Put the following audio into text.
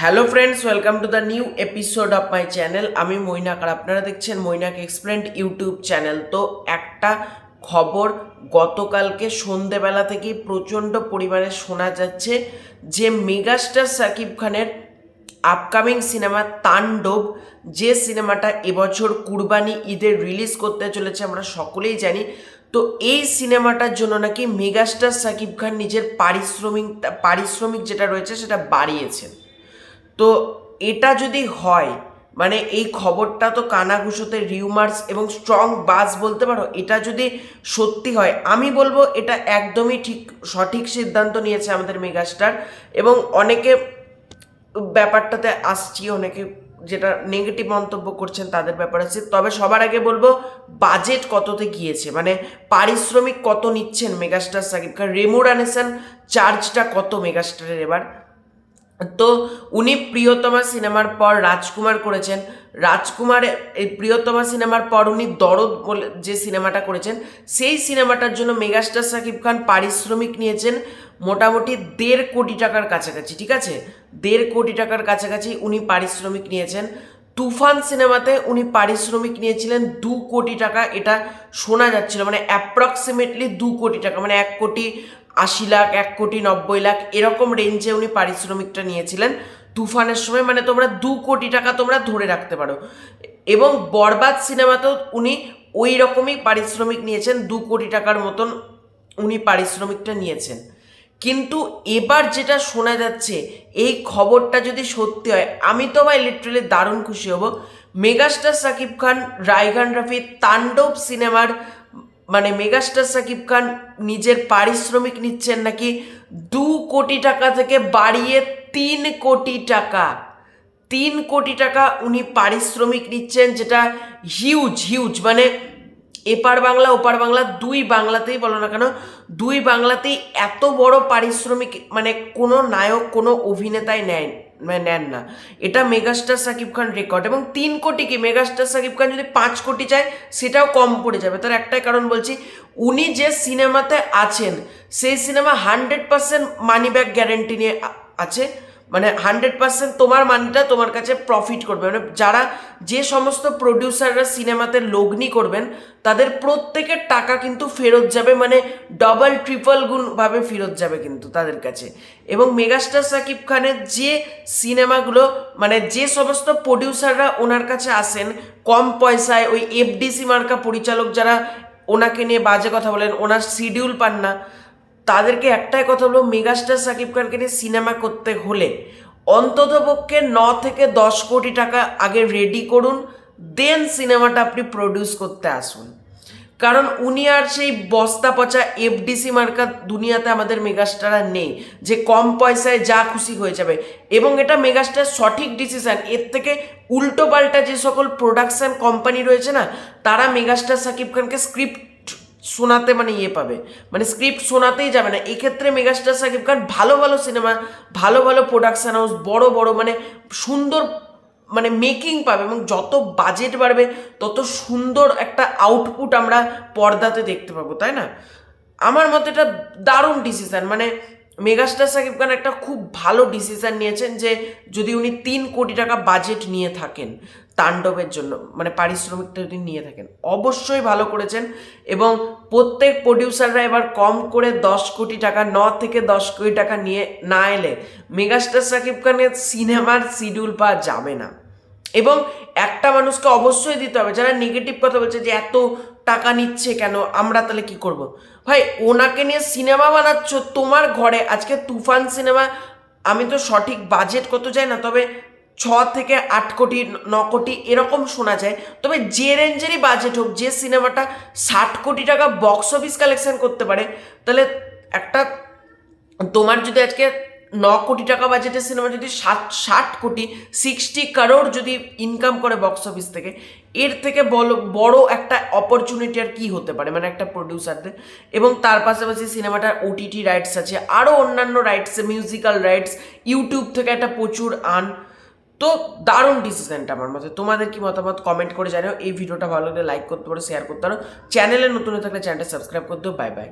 Hello friends welcome to the new episode of my channel আমি মৈনাক আর আপনারা দেখছেন Mainak explained YouTube channel তো একটা খবর গতকালকে সন্ধেবেলা থেকেই প্রচণ্ড পরিমাণে শোনা যাচ্ছে যে মেগাস্টার সাকিব খানের আপকামিং সিনেমা তাণ্ডব, যে সিনেমাটা এবছর কুরবানি ঈদে রিলিজ করতে চলেছে আমরা সকলেই জানি। তো এই সিনেমাটার জন্য নাকি মেগাস্টার সাকিব খান নিজের পারিশ্রমিক পারিশ্রমিক যেটা রয়েছে সেটা বাড়িয়েছেন। তো এটা যদি হয় মানে এই খবরটা তো কানাঘুষোতে রিউমার্স এবং স্ট্রং বাস বলতে পারো, এটা যদি সত্যি হয়, আমি বলব এটা একদমই ঠিক, সঠিক সিদ্ধান্ত নিয়েছে আমাদের মেগাস্টার এবং অনেকে ব্যাপারটাতে আসছি, অনেকে যেটা নেগেটিভ মন্তব্য করছেন তাদের ব্যাপারে আছে তবে সবার আগে বলব বাজেট কততে গিয়েছে? মানে পারিশ্রমিক কত নিচ্ছেন মেগাস্টার সাকিব খান? রেমুরানেশন চার্জটা কত মেগাস্টারের এবার? তো উনি প্রিয়তমা সিনেমার পর রাজকুমার করেছেন। রাজকুমার এই প্রিয়তমা সিনেমার পর উনি দরদ বলে যে সিনেমাটা করেছেন, সেই সিনেমাটার জন্য মেগাস্টার সাকিব খান পারিশ্রমিক নিয়েছেন মোটামুটি দেড় কোটি টাকার কাছাকাছি, ঠিক আছে? দেড় কোটি টাকার কাছাকাছি উনি পারিশ্রমিক নিয়েছেন। তুফান সিনেমাতে উনি পারিশ্রমিক নিয়েছিলেন দু কোটি টাকা, এটা শোনা যাচ্ছিল মানে অ্যাপ্রক্সিমেটলি দু কোটি টাকা মানে এক কোটি আশি লাখ, এক কোটি, নব্বই লাখ, এরকম রেঞ্জে উনি পারিশ্রমিকটা নিয়েছিলেন। তুফানের সময় মানে তোমরা দু কোটি টাকা তোমরা ধরে রাখতে পারো। এবং বরবাদ সিনেমাতেও উনি ওই রকমই পারিশ্রমিক নিয়েছেন, দু কোটি টাকার মতন উনি পারিশ্রমিকটা নিয়েছেন। কিন্তু এবার যেটা শোনা যাচ্ছে, এই খবরটা যদি সত্যি হয়, আমি তো ভাই লিটারেলি দারুণ খুশি হব। মেগাস্টার সাকিব খান রায়গান রাফি, তাণ্ডব সিনেমার মানে মেগাস্টার সাকিব খান নিজের পারিশ্রমিক নিচ্ছেন নাকি দু কোটি টাকা থেকে বাড়িয়ে তিন কোটি টাকা? তিন কোটি টাকা উনি পারিশ্রমিক নিচ্ছেন, যেটা হিউজ হিউজ মানে এপার বাংলা, ওপার বাংলা, দুই বাংলাতেই বলো না কেন, দুই বাংলাতেই এত বড় পারিশ্রমিক মানে কোনো নায়ক, কোনো অভিনেতাই নেয় মানে নেন না। এটা মেগাস্টার সাকিব খান রেকর্ড এবং তিন কোটি কি? মেগাস্টার সাকিব খান যদি পাঁচ কোটি চায়, সেটাও কম পড়ে যাবে। তার একটাই কারণ বলছি, উনি যে সিনেমাতে আছেন, সেই cinema hundred percent money back guarantee নিয়ে আছে। মানে হান্ড্রেড পার্সেন্ট তোমার মানিটা তোমার কাছে প্রফিট করবে। মানে যারা যে সমস্ত প্রডিউসাররা সিনেমাতে লগ্নি করবেন, তাদের প্রত্যেকের টাকা কিন্তু ফেরত যাবে মানে ডবল ট্রিপল গুণভাবে ফেরত যাবে কিন্তু তাদের কাছে। এবং মেগাস্টার সাকিব খানের যে সিনেমাগুলো মানে যে সমস্ত প্রডিউসাররা ওনার কাছে আসেন, কম পয়সায় ওই এফডিসি মার্কা পরিচালক যারা ওনাকে নিয়ে বাজে কথা বলেন, ওনার শিডিউল পান না তাদেরকে একটাই কথা বলব, মেগাস্টার সাকিব খানকে নিয়ে সিনেমা করতে হলে অন্ততপক্ষে ন থেকে দশ কোটি টাকা আগে রেডি করুন দেন সিনেমাটা আপনি প্রডিউস করতে আসুন। কারণ উনি আর সেই বস্তা পচা এফডিসি মার্কা দুনিয়াতে আমাদের মেগাস্টার আর নেই, যে কম পয়সায় যা খুশি হয়ে যাবে। এবং এটা মেগাস্টার সঠিক ডিসিশান এর থেকে উল্টো পাল্টা যে সকল প্রোডাকশান কোম্পানি রয়েছে না, তারা মেগাস্টার সাকিব খানকে স্ক্রিপ্ট শোনাতে মানে ইয়ে পাবে। মানে স্ক্রিপ্ট শোনাতেই যাবে না। এক্ষেত্রে মেগাস্টার সাকিব খান ভালো ভালো সিনেমা ভালো ভালো প্রোডাকশন হাউস বড় বড় মানে সুন্দর মানে মেকিং পাবে এবং যত বাজেট বাড়বে, তত সুন্দর একটা আউটপুট আমরা পর্দাতে দেখতে পাবো, তাই না? আমার মতে এটা দারুণ ডিসিশান মানে মেগাস্টার সাকিব খান একটা খুব ভালো ডিসিশন নিয়েছেন যে যদি উনি তিন কোটি টাকা বাজেট নিয়ে থাকেন তাণ্ডবের জন্য মানে পারিশ্রমিকটা যদি নিয়ে থাকেন। অবশ্যই ভালো করেছেন এবং প্রত্যেক প্রডিউসাররা এবার কম করে দশ কোটি টাকা, ন থেকে দশ কোটি টাকা নিয়ে না এলে মেগাস্টার সাকিব খানের সিনেমার শিডিউল পাওয়া যাবে না। এবং একটা মানুষকে অবশ্যই দিতে হবে, যারা নেগেটিভ কথা বলছে যে এত টাকা নিচ্ছে কেন, আমরা তাহলে কি করব? ভাই, ওনাকে নিয়ে সিনেমা বানাচ্ছ, তোমার ঘরে আজকে তুফান সিনেমা, আমি তো সঠিক বাজেট কত যায় না, তবে ছ থেকে আট কোটি, ন কোটি এরকম শোনা যায়। তবে যে রেঞ্জেরই বাজেট হোক, যে সিনেমাটা ষাট কোটি টাকা বক্স অফিস কালেকশন করতে পারে, তাহলে একটা তোমার যদি আজকে ন কোটি টাকা বাজেটের সিনেমা যদি ষাট ষাট কোটি সিক্সটি কারোর যদি ইনকাম করে বক্স অফিস থেকে, এর থেকে বড় বড় একটা অপরচুনিটি আর কি হতে পারে মানে একটা প্রডিউসারদের এবং তার পাশাপাশি সিনেমাটার ওটিটি রাইটস আছে আরও অন্যান্য রাইটস মিউজিক্যাল রাইটস ইউটিউব থেকে একটা প্রচুর আন তো দারুণ ডিসিশনটা আমার মতে। তোমাদের কি মতামত? কমেন্ট করে জানাও। এই ভিডিওটা ভালো লাগলে লাইক করতে পারো শেয়ার করতে পারো। চ্যানেলে নতুন হয়ে থাকলে চ্যানেলটা সাবস্ক্রাইব করতে বাই বাই